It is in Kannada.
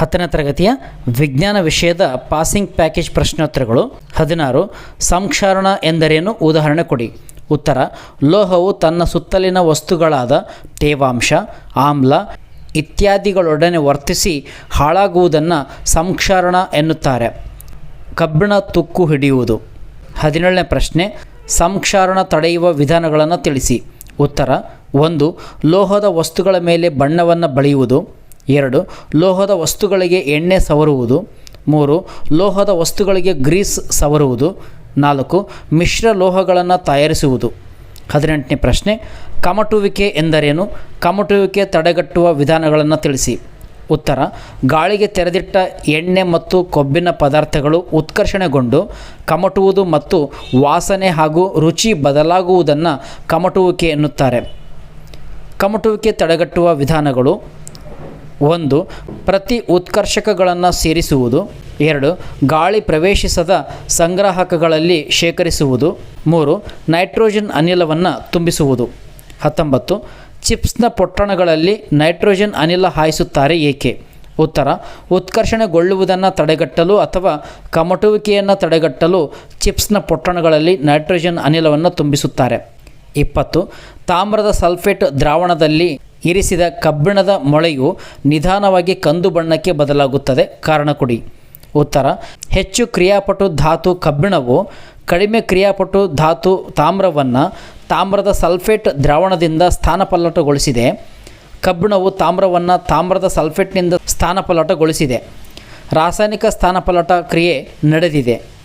ಹತ್ತನೇ ತರಗತಿಯ ವಿಜ್ಞಾನ ವಿಷಯದ ಪಾಸಿಂಗ್ ಪ್ಯಾಕೇಜ್ ಪ್ರಶ್ನೋತ್ತರಗಳು. ಹದಿನಾರು, ಸಂಕ್ಷಾರಣ ಎಂದರೇನು? ಉದಾಹರಣೆ ಕೊಡಿ. ಉತ್ತರ, ಲೋಹವು ತನ್ನ ಸುತ್ತಲಿನ ವಸ್ತುಗಳಾದ ತೇವಾಂಶ, ಆಮ್ಲ ಇತ್ಯಾದಿಗಳೊಡನೆ ವರ್ತಿಸಿ ಹಾಳಾಗುವುದನ್ನು ಸಂಕ್ಷಾರಣ ಎನ್ನುತ್ತಾರೆ. ಕಬ್ಬಿಣ ತುಕ್ಕು ಹಿಡಿಯುವುದು. ಹದಿನೇಳನೇ ಪ್ರಶ್ನೆ, ಸಂಕ್ಷಾರಣ ತಡೆಯುವ ವಿಧಾನಗಳನ್ನು ತಿಳಿಸಿ. ಉತ್ತರ, ಒಂದು, ಲೋಹದ ವಸ್ತುಗಳ ಮೇಲೆ ಬಣ್ಣವನ್ನು ಬಳಿಯುವುದು. ಎರಡು, ಲೋಹದ ವಸ್ತುಗಳಿಗೆ ಎಣ್ಣೆ ಸವರುವುದು. ಮೂರು, ಲೋಹದ ವಸ್ತುಗಳಿಗೆ ಗ್ರೀಸ್ ಸವರುವುದು. ನಾಲ್ಕು, ಮಿಶ್ರ ಲೋಹಗಳನ್ನು ತಯಾರಿಸುವುದು. ಹದಿನೆಂಟನೇ ಪ್ರಶ್ನೆ, ಕಮಟುವಿಕೆ ಎಂದರೇನು? ಕಮಟುವಿಕೆ ತಡೆಗಟ್ಟುವ ವಿಧಾನಗಳನ್ನು ತಿಳಿಸಿ. ಉತ್ತರ, ಗಾಳಿಗೆ ತೆರೆದಿಟ್ಟ ಎಣ್ಣೆ ಮತ್ತು ಕೊಬ್ಬಿನ ಪದಾರ್ಥಗಳು ಉತ್ಕರ್ಷಣೆಗೊಂಡು ಕಮಟುವುದು ಮತ್ತು ವಾಸನೆ ಹಾಗೂ ರುಚಿ ಬದಲಾಗುವುದನ್ನು ಕಮಟುವಿಕೆ ಎನ್ನುತ್ತಾರೆ. ಕಮಟುವಿಕೆ ತಡೆಗಟ್ಟುವ ವಿಧಾನಗಳು ಒಂದು, ಪ್ರತಿ ಉತ್ಕರ್ಷಕಗಳನ್ನು ಸೇರಿಸುವುದು. ಎರಡು, ಗಾಳಿ ಪ್ರವೇಶಿಸದ ಸಂಗ್ರಾಹಕಗಳಲ್ಲಿ ಶೇಖರಿಸುವುದು. ಮೂರು, ನೈಟ್ರೋಜನ್ ಅನಿಲವನ್ನು ತುಂಬಿಸುವುದು. ಹತ್ತೊಂಬತ್ತು, ಚಿಪ್ಸ್ನ ಪೊಟ್ಟಣಗಳಲ್ಲಿ ನೈಟ್ರೋಜನ್ ಅನಿಲ ಹಾಯಿಸುತ್ತಾರೆ ಏಕೆ? ಉತ್ತರ, ಉತ್ಕರ್ಷಣೆಗೊಳ್ಳುವುದನ್ನು ತಡೆಗಟ್ಟಲು ಅಥವಾ ಕಮಟುವಿಕೆಯನ್ನು ತಡೆಗಟ್ಟಲು ಚಿಪ್ಸ್ನ ಪೊಟ್ಟಣಗಳಲ್ಲಿ ನೈಟ್ರೋಜನ್ ಅನಿಲವನ್ನು ತುಂಬಿಸುತ್ತಾರೆ. ಇಪ್ಪತ್ತು, ತಾಮ್ರದ ಸಲ್ಫೇಟ್ ದ್ರಾವಣದಲ್ಲಿ ಇರಿಸಿದ ಕಬ್ಬಿಣದ ಮೊಳೆಯು ನಿಧಾನವಾಗಿ ಕಂದು ಬಣ್ಣಕ್ಕೆ ಬದಲಾಗುತ್ತದೆ. ಕಾರಣ ಕೊಡಿ. ಉತ್ತರ. ಹೆಚ್ಚು ಕ್ರಿಯಾಪಟು ಧಾತು ಕಬ್ಬಿಣವು ಕಡಿಮೆ ಕ್ರಿಯಾಪಟು ಧಾತು ತಾಮ್ರವನ್ನು ತಾಮ್ರದ ಸಲ್ಫೇಟ್ ದ್ರಾವಣದಿಂದ ಸ್ಥಾನಪಲ್ಲಟಗೊಳಿಸಿದೆ. ಕಬ್ಬಿಣವು ತಾಮ್ರವನ್ನು ತಾಮ್ರದ ಸಲ್ಫೇಟ್ನಿಂದ ಸ್ಥಾನಪಲ್ಲಟಗೊಳಿಸಿದೆ. ರಾಸಾಯನಿಕ ಸ್ಥಾನಪಲ್ಲಟ ಕ್ರಿಯೆ ನಡೆದಿದೆ.